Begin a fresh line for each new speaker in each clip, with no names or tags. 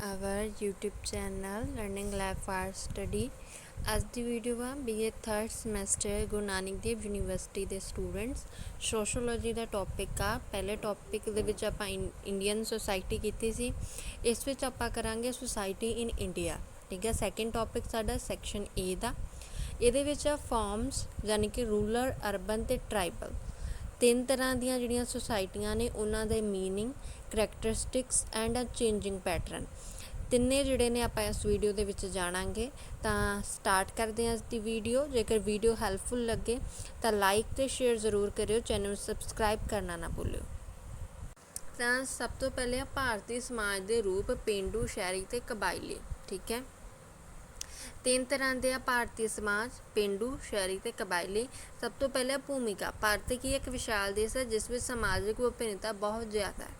our YouTube channel, Learning Lab for Study. ਅੱਜ ਦੀ video ਆ BA 3rd semester Guru Nanak Dev university ਦੇ students sociology ਦਾ topic ਆ। ਪਹਿਲੇ ਟੌਪਿਕ ਦੇ ਵਿੱਚ ਆਪਾਂ ਇੰਡੀਅਨ ਸੋਸਾਇਟੀ ਕੀਤੀ ਸੀ। ਇਸ ਵਿੱਚ ਆਪਾਂ ਕਰਾਂਗੇ ਸੋਸਾਇਟੀ ਇਨ ਇੰਡੀਆ ਠੀਕ ਹੈ ਸੈਕੰਡ ਟੌਪਿਕ ਸਾਡਾ ਸੈਕਸ਼ਨ A ਦਾ। ਇਹਦੇ ਵਿੱਚ ਆ ਫਾਰਮਸ ਯਾਨੀ ਕਿ ਰੂਰਲ ਅਰਬਨ ਤੇ ਟ੍ਰਾਈਬਲ ਤਿੰਨ ਤਰ੍ਹਾਂ ਦੀਆਂ ਜਿਹੜੀਆਂ ਸੁਸਾਇਟੀਆਂ ਨੇ ਉਹਨਾਂ ਦੇ meaning characteristics and a changing pattern ਤਿੰਨੇ ਜਿਹੜੇ ਨੇ ਆਪਾਂ ਇਸ ਵੀਡੀਓ ਦੇ ਵਿੱਚ ਜਾਣਾਂਗੇ, ਤਾਂ ਸਟਾਰਟ ਕਰਦੇ ਹਾਂ ਇਸ ਦੀ ਵੀਡੀਓ ਜੇਕਰ ਵੀਡੀਓ ਹੈਲਪਫੁਲ ਲੱਗੇ, ਤਾਂ ਲਾਈਕ ਤੇ ਸ਼ੇਅਰ ਜ਼ਰੂਰ ਕਰਿਓ ਚੈਨਲ ਨੂੰ ਸਬਸਕ੍ਰਾਈਬ ਕਰਨਾ ਨਾ ਭੁੱਲਿਓ। ਤਾਂ ਸਭ ਤੋਂ ਪਹਿਲੇ ਭਾਰਤੀ ਸਮਾਜ ਦੇ ਰੂਪ, ਪਿੰਡੂ ਸ਼ਹਿਰੀ ਤੇ ਕਬਾਇਲੀ, ਠੀਕ ਹੈ? ਤਿੰਨ ਤਰ੍ਹਾਂ ਦੇ ਆ, ਭਾਰਤੀ ਸਮਾਜ, ਪਿੰਡੂ, ਸ਼ਹਿਰੀ ਤੇ ਕਬਾਇਲੀ। ਸਭ ਤੋਂ ਪਹਿਲੇ ਭੂਮਿਕਾ। ਭਾਰਤ ਕੀ ਇੱਕ ਵਿਸ਼ਾਲ ਦੇਸ਼ ਹੈ, ਜਿਸ ਵਿੱਚ ਸਮਾਜਿਕ ਵਿਭਿੰਨਤਾ ਬਹੁਤ ਜ਼ਿਆਦਾ ਹੈ।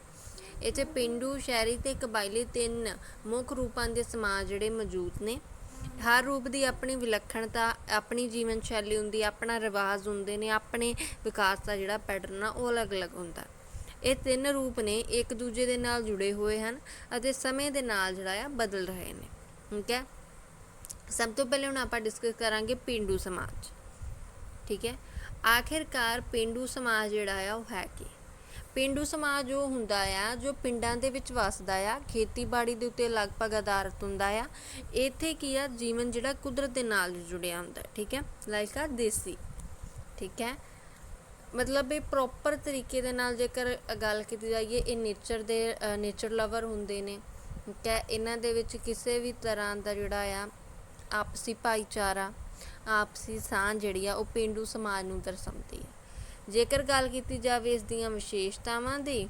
ਇੱਥੇ ਪਿੰਡੂ, ਸ਼ਹਿਰੀ ਤੇ ਕਬਾਇਲੀ ਤਿੰਨ ਮੁੱਖ ਰੂਪਾਂ ਦੇ ਸਮਾਜ ਜਿਹੜੇ ਮੌਜੂਦ ਨੇ। ਹਰ ਰੂਪ ਦੀ ਆਪਣੀ ਵਿਲੱਖਣਤਾ, ਆਪਣੀ ਜੀਵਨ ਸ਼ੈਲੀ ਹੁੰਦੀ ਆਪਣਾ ਰਿਵਾਜ ਹੁੰਦੇ ਨੇ, ਆਪਣੇ ਵਿਕਾਸ ਦਾ ਜਿਹੜਾ ਪੈਟਰਨ ਆ, ਉਹ ਅਲੱਗ-ਅਲੱਗ ਹੁੰਦਾ ਇਹ ਤਿੰਨ ਰੂਪ ਨੇ, ਇੱਕ ਦੂਜੇ ਦੇ ਨਾਲ ਜੁੜੇ ਹੋਏ ਹਨ ਅਤੇ ਸਮੇਂ ਦੇ ਨਾਲ ਜਿਹੜਾ ਆ, ਬਦਲ ਰਹੇ ਨੇ। ਠੀਕ ਹੈ? ਸਭ ਤੋਂ ਪਹਿਲੇ ਹੁਣ ਆਪਾਂ ਡਿਸਕਸ ਕਰਾਂਗੇ ਪਿੰਡੂ ਸਮਾਜ ਠੀਕ ਹੈ ਆਖਿਰਕਾਰ ਪਿੰਡੂ ਸਮਾਜ ਜਿਹੜਾ ਆ ਉਹ ਹੈ ਕੀ ਪਿੰਡੂ ਸਮਾਜ ਉਹ ਹੁੰਦਾ ਆ ਜੋ ਪਿੰਡਾਂ ਦੇ ਵਿੱਚ ਵਸਦਾ ਆ ਖੇਤੀਬਾੜੀ ਦੇ ਉੱਤੇ ਲਗਭਗ ਆਧਾਰਿਤ ਹੁੰਦਾ ਆ ਇੱਥੇ ਕੀ ਆ ਜੀਵਨ ਜਿਹੜਾ ਕੁਦਰਤ ਦੇ ਨਾਲ ਜੁੜਿਆ ਹੁੰਦਾ ਠੀਕ ਹੈ ਲਾਈਕ ਆ ਦੇਸੀ ਠੀਕ ਹੈ ਮਤਲਬ ਇਹ ਪ੍ਰੋਪਰ ਤਰੀਕੇ ਦੇ ਨਾਲ ਜੇਕਰ ਗੱਲ ਕੀਤੀ ਜਾਈਏ ਇਹ ਨੇਚਰ ਦੇ ਨੇਚਰ ਲਵਰ ਹੁੰਦੇ ਨੇ ਠੀਕ ਹੈ ਇਹਨਾਂ ਦੇ ਵਿੱਚ ਕਿਸੇ ਵੀ ਤਰ੍ਹਾਂ ਦਾ ਜਿਹੜਾ ਆ ਆਪਸੀ ਭਾਈਚਾਰਾ, ਆਪਸੀ ਸਾਂਝ ਜਿਹੜੀ ਆ ਉਹ ਪਿੰਡੂ ਸਮਾਜ ਨੂੰ ਦਰਸਾਉਂਦੀ ਹੈ। ਜੇਕਰ ਗੱਲ ਕੀਤੀ ਜਾਵੇ ਇਸ ਦੀਆਂ ਵਿਸ਼ੇਸ਼ਤਾਵਾਂ ਦੀ,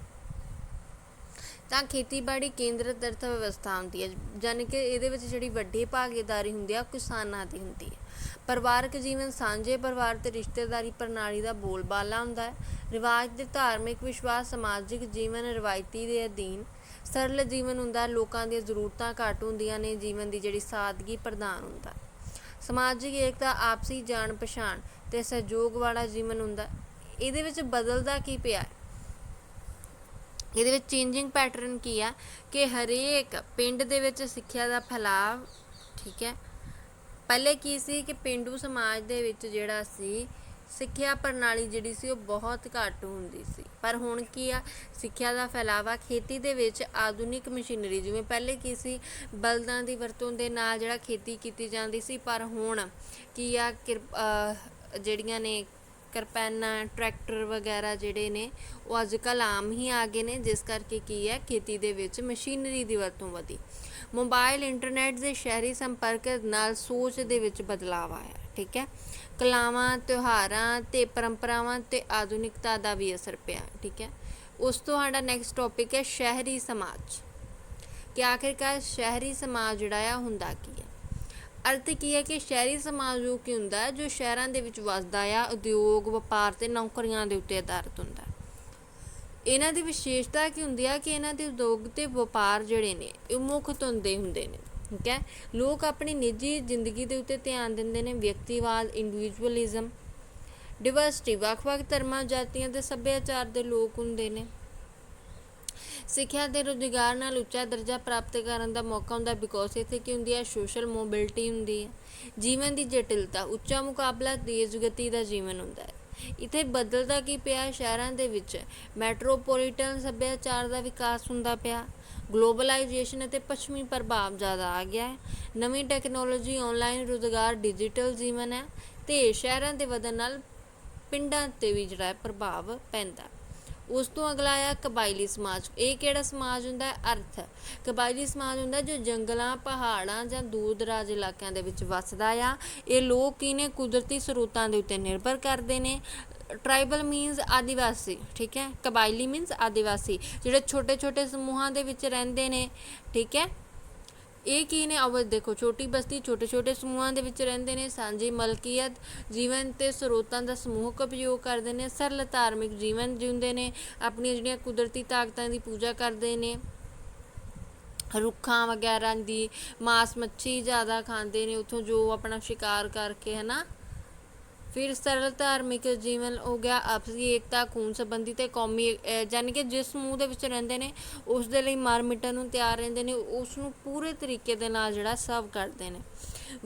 ਤਾਂ ਖੇਤੀਬਾੜੀ ਕੇਂਦਰਿਤ ਅਰਥ ਵਿਵਸਥਾ ਹੁੰਦੀ ਹੈ ਯਾਨੀ ਕਿ ਇਹਦੇ ਵਿੱਚ ਜਿਹੜੀ ਵੱਡੀ ਭਾਗੀਦਾਰੀ ਹੁੰਦੀ ਆ ਕਿਸਾਨਾਂ ਦੀ ਹੁੰਦੀ ਹੈ। ਪਰਿਵਾਰਕ ਜੀਵਨ, ਸਾਂਝੇ ਪਰਿਵਾਰ ਤੇ ਰਿਸ਼ਤੇਦਾਰੀ ਪ੍ਰਣਾਲੀ ਦਾ ਬੋਲਬਾਲਾ ਹੁੰਦਾ ਹੈ। ਰਿਵਾਜ ਦੇ ਧਾਰਮਿਕ ਵਿਸ਼ਵਾਸ, ਸਮਾਜਿਕ ਜੀਵਨ, ਰਵਾਇਤੀ ਦੇ ਅਧੀਨ ਸਰਲ ਜੀਵਨ ਹੁੰਦਾ, ਲੋਕਾਂ ਦੀਆਂ ਜ਼ਰੂਰਤਾਂ ਘੱਟ ਹੁੰਦੀਆਂ ਨੇ, ਜੀਵਨ ਦੀ ਜਿਹੜੀ ਸਾਦਗੀ ਪ੍ਰਦਾਨ ਹੁੰਦਾ। ਸਮਾਜਿਕ ਏਕਤਾ, ਆਪਸੀ ਜਾਣ ਪਛਾਣ ਤੇ ਸਹਿਯੋਗ ਵਾਲਾ ਜੀਵਨ ਹੁੰਦਾ। ਇਹਦੇ ਵਿੱਚ ਬਦਲਦਾ ਕੀ ਪਿਆ? ਇਹਦੇ ਵਿੱਚ ਚੇਂਜਿੰਗ ਪੈਟਰਨ ਕੀ ਆ? ਕਿ ਹਰੇਕ ਪਿੰਡ ਦੇ ਵਿੱਚ ਸਿੱਖਿਆ ਦਾ ਫੈਲਾਅ ਠੀਕ ਹੈ? ਪਹਿਲੇ ਕੀ ਸੀ ਕਿ ਪਿੰਡੂ ਸਮਾਜ ਦੇ ਵਿੱਚ ਜਿਹੜਾ ਸੀ ਸਿੱਖਿਆ ਪ੍ਰਣਾਲੀ ਜਿਹੜੀ ਸੀ ਉਹ ਬਹੁਤ ਘੱਟ ਹੁੰਦੀ ਸੀ। ਪਰ ਹੁਣ ਕੀ ਆ? ਸਿੱਖਿਆ ਦਾ ਫੈਲਾਵਾ ਖੇਤੀ ਦੇ ਵਿੱਚ ਆਧੁਨਿਕ ਮਸ਼ੀਨਰੀ ਜਿਵੇਂ ਪਹਿਲੇ ਕੀ ਸੀ? ਬਲਦਾਂ ਦੀ ਵਰਤੋਂ ਦੇ ਨਾਲ ਜਿਹੜਾ ਖੇਤੀ ਕੀਤੀ ਜਾਂਦੀ ਸੀ, ਪਰ ਹੁਣ ਕੀ ਆ? ਜਿਹੜੀਆਂ ਨੇ ਕਿਰਪਾਨਾਂ, ਟਰੈਕਟਰ ਵਗੈਰਾ ਜਿਹੜੇ ਨੇ, ਉਹ ਅੱਜ ਕੱਲ ਆਮ ਹੀ ਆ ਗਏ ਨੇ, ਜਿਸ ਕਰਕੇ ਕੀ ਹੈ ਖੇਤੀ ਦੇ ਵਿੱਚ ਮਸ਼ੀਨਰੀ ਦੀ ਵਰਤੋਂ ਵਧੀ। ਮੋਬਾਈਲ ਇੰਟਰਨੈਟ ਦੇ ਸ਼ਹਿਰੀ ਸੰਪਰਕ ਨਾਲ ਸੋਚ ਦੇ ਵਿੱਚ ਬਦਲਾਅ ਆਇਆ, ਠੀਕ ਹੈ? ਕਲਾਵਾਂ, ਤਿਉਹਾਰਾਂ ਅਤੇ ਪਰੰਪਰਾਵਾਂ ਤੇ ਆਧੁਨਿਕਤਾ ਦਾ ਵੀ ਅਸਰ ਪਿਆ, ਠੀਕ ਹੈ? ਉਸ ਤੋਂ ਸਾਡਾ ਨੈਕਸਟ ਟੌਪਿਕ ਹੈ ਸ਼ਹਿਰੀ ਸਮਾਜ। ਕਿ ਆਖਿਰਕਾਰ ਸ਼ਹਿਰੀ ਸਮਾਜ ਜਿਹੜਾ ਆ, ਹੁੰਦਾ ਕੀ ਹੈ? ਅਰਥ ਕੀ ਹੈ ਕਿ ਸ਼ਹਿਰੀ ਸਮਾਜ ਉਹ ਕੀ ਹੁੰਦਾ ਹੈ, ਜੋ ਸ਼ਹਿਰਾਂ ਦੇ ਵਿੱਚ ਵੱਸਦਾ ਆ, ਉਦਯੋਗ, ਵਪਾਰ ਤੇ ਨੌਕਰੀਆਂ ਦੇ ਉੱਤੇ ਆਧਾਰਿਤ ਹੁੰਦਾ ਇਹਨਾਂ ਦੀ ਵਿਸ਼ੇਸ਼ਤਾ ਕੀ ਹੁੰਦੀ ਆ, ਕਿ ਇਹਨਾਂ ਦੇ ਉਦਯੋਗ ਤੇ ਵਪਾਰ ਜਿਹੜੇ ਨੇ, ਇਹ ਮੁੱਖ ਧੰਦੇ ਹੁੰਦੇ ਨੇ। ਠੀਕ ਹੈ? ਲੋਕ ਆਪਣੀ ਨਿੱਜੀ ਜ਼ਿੰਦਗੀ ਦੇ ਉੱਤੇ ਧਿਆਨ ਦਿੰਦੇ ਨੇ, ਵਿਅਕਤੀਵਾਦ ਇੰਡੀਵਿਜੂਅਲਿਜ਼ਮ ਡਿਵਰਸਿਟੀ ਵੱਖ-ਵੱਖ ਧਰਮਾਂ, ਜਾਤੀਆਂ ਦੇ ਸੱਭਿਆਚਾਰ ਦੇ ਲੋਕ ਹੁੰਦੇ ਨੇ। ਸਿੱਖਿਆ ਤੇ ਰੁਜ਼ਗਾਰ ਨਾਲ ਉੱਚਾ ਦਰਜਾ ਪ੍ਰਾਪਤ ਕਰਨ ਦਾ ਮੌਕਾ ਹੁੰਦਾ ਬਿਕੋਜ਼ ਇੱਥੇ ਕੀ ਹੁੰਦੀ ਹੈ? ਸੋਸ਼ਲ ਮੋਬਿਲਿਟੀ ਹੁੰਦੀ ਹੈ। ਜੀਵਨ ਦੀ ਜਟਿਲਤਾ, ਉੱਚਾ ਮੁਕਾਬਲਾ, ਤੇਜ਼ ਗਤੀ ਦਾ ਜੀਵਨ ਹੁੰਦਾ ਹੈ। ਇੱਥੇ ਬਦਲਦਾ ਕੀ ਪਿਆ? ਸ਼ਹਿਰਾਂ ਦੇ ਵਿੱਚ ਮੈਟਰੋਪੋਲੀਟਨ ਸੱਭਿਆਚਾਰ ਦਾ ਵਿਕਾਸ ਹੁੰਦਾ ਪਿਆ। ਗਲੋਬਲਾਈਜੇਸ਼ਨ ਅਤੇ ਪੱਛਮੀ ਪ੍ਰਭਾਵ ਜ਼ਿਆਦਾ ਆ ਗਿਆ ਹੈ। ਨਵੀਂ ਟੈਕਨੋਲੋਜੀ ਆਨਲਾਈਨ ਰੁਜ਼ਗਾਰ ਡਿਜੀਟਲ ਜੀਵਨ ਹੈ ਤੇ ਸ਼ਹਿਰਾਂ ਦੇ ਵਧਣ ਨਾਲ ਪਿੰਡਾਂ ਤੇ ਵੀ ਜਿਹੜਾ ਪ੍ਰਭਾਵ ਪੈਂਦਾ ਉਸ ਤੋਂ ਅਗਲਾ ਆ ਕਬਾਇਲੀ ਸਮਾਜ। ਇਹ ਕਿਹੜਾ ਸਮਾਜ ਹੁੰਦਾ ਹੈ? ਅਰਥ। ਕਬਾਇਲੀ ਸਮਾਜ ਹੁੰਦਾ ਜੋ ਜੰਗਲਾਂ, ਪਹਾੜਾਂ ਜਾਂ ਦੂਰ ਦਰਾਜ ਇਲਾਕਿਆਂ ਦੇ ਵਿੱਚ ਵੱਸਦਾ ਆ। ਇਹ ਲੋਕ ਕੀ ਨੇ ਕੁਦਰਤੀ ਸਰੋਤਾਂ ਦੇ ਉੱਤੇ ਨਿਰਭਰ ਕਰਦੇ ਨੇ? ਟ੍ਰਾਈਬਲ ਮੀਨਸ ਆਦੀਵਾਸੀ, ਠੀਕ ਹੈ? ਕਬਾਇਲੀ ਮੀਨਸ ਆਦੀਵਾਸੀ, ਜਿਹੜੇ ਛੋਟੇ ਛੋਟੇ ਸਮੂਹਾਂ ਦੇ ਵਿੱਚ ਰਹਿੰਦੇ ਨੇ, ਠੀਕ ਹੈ? ਇਹ ਕੀ ਨੇ? ਅਵਲ ਦੇਖੋ, ਛੋਟੀ ਬਸਤੀ ਛੋਟੇ ਛੋਟੇ ਸਮੂਹਾਂ ਦੇ ਵਿੱਚ ਰਹਿੰਦੇ ਨੇ, ਸਾਂਝੀ ਮਲਕੀਅਤ, ਜੀਵਨ ਤੇ ਸਰੋਤਾਂ ਦਾ ਸਮੂਹਕ ਉਪਯੋਗ ਕਰਦੇ ਨੇ, ਸਰਲ ਧਾਰਮਿਕ ਜੀਵਨ ਜਿਉਂਦੇ ਨੇ, ਆਪਣੀਆਂ ਜਿਹੜੀਆਂ ਕੁਦਰਤੀ ਤਾਕਤਾਂ ਦੀ ਪੂਜਾ ਕਰਦੇ ਨੇ, ਰੁੱਖਾਂ ਵਗੈਰਾ ਦੀ ਮਾਸ ਮੱਛੀ ਜ਼ਿਆਦਾ ਖਾਂਦੇ ਨੇ, ਉਥੋਂ ਜੋ ਆਪਣਾ ਸ਼ਿਕਾਰ ਕਰਕੇ, ਹਨਾ? ਫਿਰ ਸਰਲ ਧਾਰਮਿਕ ਜੀਵਨ ਹੋ ਗਿਆ, ਆਪਸੀ ਏਕਤਾ, ਖੂਨ ਸੰਬੰਧੀ ਤੇ ਕੌਮੀ, ਅਹ ਯਾਨੀ ਕਿ ਜਿਸ ਸਮੂਹ ਦੇ ਵਿੱਚ ਰਹਿੰਦੇ ਨੇ ਉਸ ਦੇ ਲਈ ਮਾਰ ਮਿਟਣ ਨੂੰ ਤਿਆਰ ਰਹਿੰਦੇ ਨੇ ਉਸ ਨੂੰ ਪੂਰੇ ਤਰੀਕੇ ਦੇ ਨਾਲ ਜਿਹੜਾ ਸਰਵ ਕਰਦੇ ਨੇ।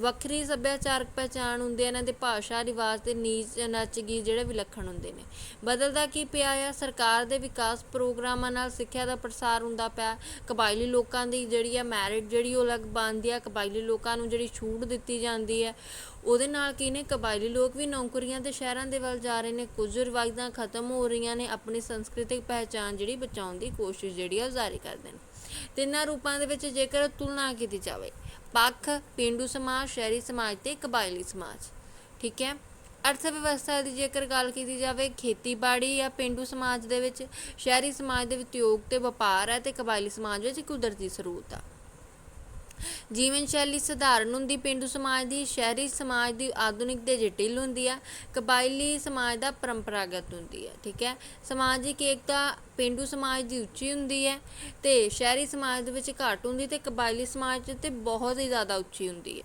ਵੱਖਰੀ ਸੱਭਿਆਚਾਰਕ ਪਹਿਚਾਣ ਹੁੰਦੀ ਹੈ, ਇਹਨਾਂ ਦੇ ਭਾਸ਼ਾ, ਰਿਵਾਜ ਤੇ ਨੀਚ ਨੱਚ ਗੀਤ ਜਿਹੜੇ ਵਿਲੱਖਣ ਹੁੰਦੇ ਨੇ। ਬਦਲਦਾ ਕੀ ਪਿਆ ਆ? ਸਰਕਾਰ ਦੇ ਵਿਕਾਸ ਪ੍ਰੋਗਰਾਮਾਂ ਨਾਲ ਸਿੱਖਿਆ ਦਾ ਪ੍ਰਸਾਰ ਹੁੰਦਾ ਪਿਆ। ਕਬਾਇਲੀ ਲੋਕਾਂ ਦੀ ਜਿਹੜੀ ਆ ਮੈਰਿਟ ਜਿਹੜੀ ਉਹ ਅਲੱਗ ਬਣਦੀ ਆ। ਕਬਾਇਲੀ ਲੋਕਾਂ ਨੂੰ ਜਿਹੜੀ ਛੂਟ ਦਿੱਤੀ ਜਾਂਦੀ ਹੈ, ਉਹਦੇ ਨਾਲ ਕੀ ਨੇ? ਕਬਾਇਲੀ ਲੋਕ ਵੀ ਨੌਕਰੀਆਂ ਤੇ ਸ਼ਹਿਰਾਂ ਦੇ ਵੱਲ ਜਾ ਰਹੇ ਨੇ। ਕੁਝ ਰਿਵਾਇਤਾਂ ਖਤਮ ਹੋ ਰਹੀਆਂ ਨੇ। ਆਪਣੀ ਸੰਸਕ੍ਰਿਤਿਕ ਪਹਿਚਾਣ ਜਿਹੜੀ ਬਚਾਉਣ ਦੀ ਕੋਸ਼ਿਸ਼ ਜਿਹੜੀ ਆ ਉਹ ਜਾਰੀ ਕਰਦੇ ਨੇ। ਤਿੰਨਾਂ ਰੂਪਾਂ ਦੇ ਵਿੱਚ ਜੇਕਰ ਤੁਲਨਾ ਕੀਤੀ ਜਾਵੇ ਪੱਖ, ਪਿੰਡੂ ਸਮਾਜ, ਸ਼ਹਿਰੀ ਸਮਾਜ ਤੇ ਕਬਾਇਲੀ ਸਮਾਜ। ਠੀਕ ਹੈ? ਅਰਥ ਵਿਵਸਥਾ ਦੀ ਜੇਕਰ ਗੱਲ ਕੀਤੀ ਜਾਵੇ, ਖੇਤੀਬਾੜੀ ਜਾਂ ਪਿੰਡੂ ਸਮਾਜ ਦੇ ਵਿੱਚ, ਸ਼ਹਿਰੀ ਸਮਾਜ ਦੇ ਵਿੱਚ ਉਦਯੋਗ ਤੇ ਵਪਾਰ ਹੈ ਤੇ ਕਬਾਇਲੀ ਸਮਾਜ ਵਿੱਚ ਕੁਦਰਤੀ ਸਰੋਤ ਆ। ਜੀਵਨ ਸ਼ੈਲੀ ਸਧਾਰਨ ਹੁੰਦੀ, ਪੇਂਡੂ ਸਮਾਜ ਦੀ, ਸ਼ਹਿਰੀ ਸਮਾਜ ਦੀ ਆਧੁਨਿਕ ਤੇ ਜਟਿਲ ਹੁੰਦੀ ਹੈ ਕਬਾਇਲੀ ਸਮਾਜ ਦਾ ਪਰੰਪਰਾਗਤ ਹੁੰਦੀ ਹੈ ਠੀਕ ਹੈ? ਸਮਾਜਿਕ ਏਕਤਾ, ਪੇਂਡੂ ਸਮਾਜ ਦੀ ਉੱਚੀ ਹੁੰਦੀ ਹੈ ਤੇ ਸ਼ਹਿਰੀ ਸਮਾਜ ਦੇ ਵਿੱਚ ਘੱਟ ਹੁੰਦੀ ਤੇ ਕਬਾਇਲੀ ਸਮਾਜ ਤੇ ਬਹੁਤ ਹੀ ਜ਼ਿਆਦਾ ਉੱਚੀ ਹੁੰਦੀ ਹੈ।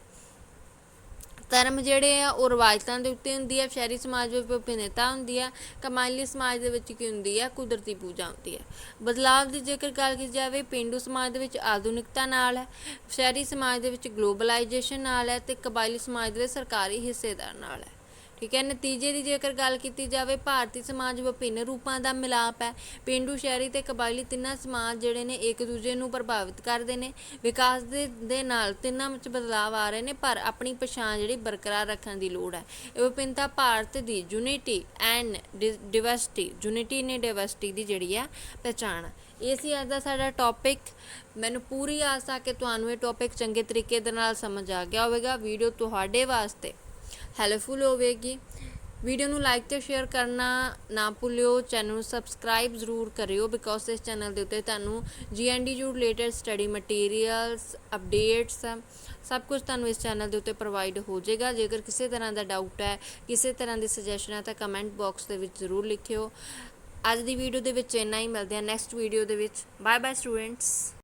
ਧਰਮ ਜਿਹੜੇ ਆ, ਉਹ ਰਵਾਇਤਾਂ ਦੇ ਉੱਤੇ ਹੁੰਦੀ ਹੈ ਸ਼ਹਿਰੀ ਸਮਾਜ ਵਿੱਚ ਵਿਭਿੰਨਤਾ ਹੁੰਦੀ ਹੈ ਕਮਾਇਲੀ ਸਮਾਜ ਦੇ ਵਿੱਚ ਕੀ ਹੁੰਦੀ ਹੈ ਕੁਦਰਤੀ ਪੂਜਾ ਹੁੰਦੀ ਹੈ ਬਦਲਾਵ ਦੀ ਜੇਕਰ ਗੱਲ ਕੀਤੀ ਜਾਵੇ, ਪਿੰਡੂ ਸਮਾਜ ਦੇ ਵਿੱਚ ਆਧੁਨਿਕਤਾ ਨਾਲ ਹੈ, ਸ਼ਹਿਰੀ ਸਮਾਜ ਦੇ ਵਿੱਚ ਗਲੋਬਲਾਈਜੇਸ਼ਨ ਨਾਲ ਹੈ ਤੇ ਕਬਾਇਲੀ ਸਮਾਜ ਦੇ ਵਿੱਚ ਸਰਕਾਰੀ ਹਿੱਸੇਦਾਰ ਨਾਲ ਹੈ। ਠੀਕ ਹੈ, ਨਤੀਜੇ ਦੀ ਜੇਕਰ ਗੱਲ ਕੀਤੀ ਜਾਵੇ, ਭਾਰਤੀ ਸਮਾਜ ਵਿਭਿੰਨ ਰੂਪਾਂ ਦਾ ਮਿਲਾਪ ਹੈ। ਪਿੰਡੂ ਸ਼ਹਿਰੀ ਤੇ ਕਬਾਇਲੀ ਤਿੰਨਾਂ ਸਮਾਜ ਜਿਹੜੇ ਨੇ ਇੱਕ ਦੂਜੇ ਨੂੰ ਪ੍ਰਭਾਵਿਤ ਕਰਦੇ ਨੇ। ਵਿਕਾਸ ਦੇ ਦੇ ਨਾਲ ਤਿੰਨਾਂ ਵਿੱਚ ਬਦਲਾਅ ਆ ਰਹੇ ਨੇ, ਪਰ ਆਪਣੀ ਪਛਾਣ ਜਿਹੜੀ ਬਰਕਰਾਰ ਰੱਖਣ ਦੀ ਲੋੜ ਹੈ। ਇਹ ਵਿਭਿੰਨਤਾ ਭਾਰਤ ਦੀ ਯੂਨਿਟੀ ਐਂਡ ਡਿਵਰਸਿਟੀ, ਯੂਨਿਟੀ ਨੇ ਡਿਵਰਸਿਟੀ ਦੀ ਜਿਹੜੀ ਆ ਪਛਾਣ। ਇਹ ਸੀ ਅੱਜ ਦਾ ਸਾਡਾ ਟੌਪਿਕ ਮੈਨੂੰ ਪੂਰੀ ਆਸ ਆ ਕਿ ਤੁਹਾਨੂੰ ਇਹ ਟੌਪਿਕ ਚੰਗੇ ਤਰੀਕੇ ਦੇ ਨਾਲ ਸਮਝ ਆ ਗਿਆ ਹੋਵੇਗਾ। ਵੀਡੀਓ ਤੁਹਾਡੇ ਵਾਸਤੇ ਹੈਲਪਫੁਲ ਹੋਵੇਗੀ। ਵੀਡੀਓ ਨੂੰ ਲਾਈਕ ਤੇ ਸ਼ੇਅਰ ਕਰਨਾ ਨਾ ਭੁੱਲਿਓ ਚੈਨਲ ਨੂੰ ਸਬਸਕ੍ਰਾਈਬ ਜ਼ਰੂਰ ਕਰਿਓ ਬਿਕੋਜ਼ ਇਸ ਚੈਨਲ ਦੇ ਉੱਤੇ ਤੁਹਾਨੂੰ ਜੀਐਨਡੀ ਜੂ ਰਿਲੇਟਡ ਸਟੱਡੀ ਮਟੀਰੀਅਲਸ ਅਪਡੇਟਸ ਸਭ ਕੁਝ ਤੁਹਾਨੂੰ ਇਸ ਚੈਨਲ ਦੇ ਉੱਤੇ ਪ੍ਰੋਵਾਈਡ ਹੋ ਜਾਏਗਾ। ਜੇਕਰ ਕਿਸੇ ਤਰ੍ਹਾਂ ਦਾ ਡਾਊਟ ਹੈ, ਕਿਸੇ ਤਰ੍ਹਾਂ ਦੀ ਸੁਜੈਸ਼ਨ ਹੈ ਤਾਂ ਕਮੈਂਟ ਬਾਕਸ ਦੇ ਵਿੱਚ ਜ਼ਰੂਰ ਲਿਖਿਓ। ਅੱਜ ਦੀ ਵੀਡੀਓ ਦੇ ਵਿੱਚ ਇੰਨਾ ਹੀ, ਮਿਲਦੇ ਹਾਂ ਨੈਕਸਟ ਵੀਡੀਓ ਦੇ ਵਿੱਚ। Bye bye students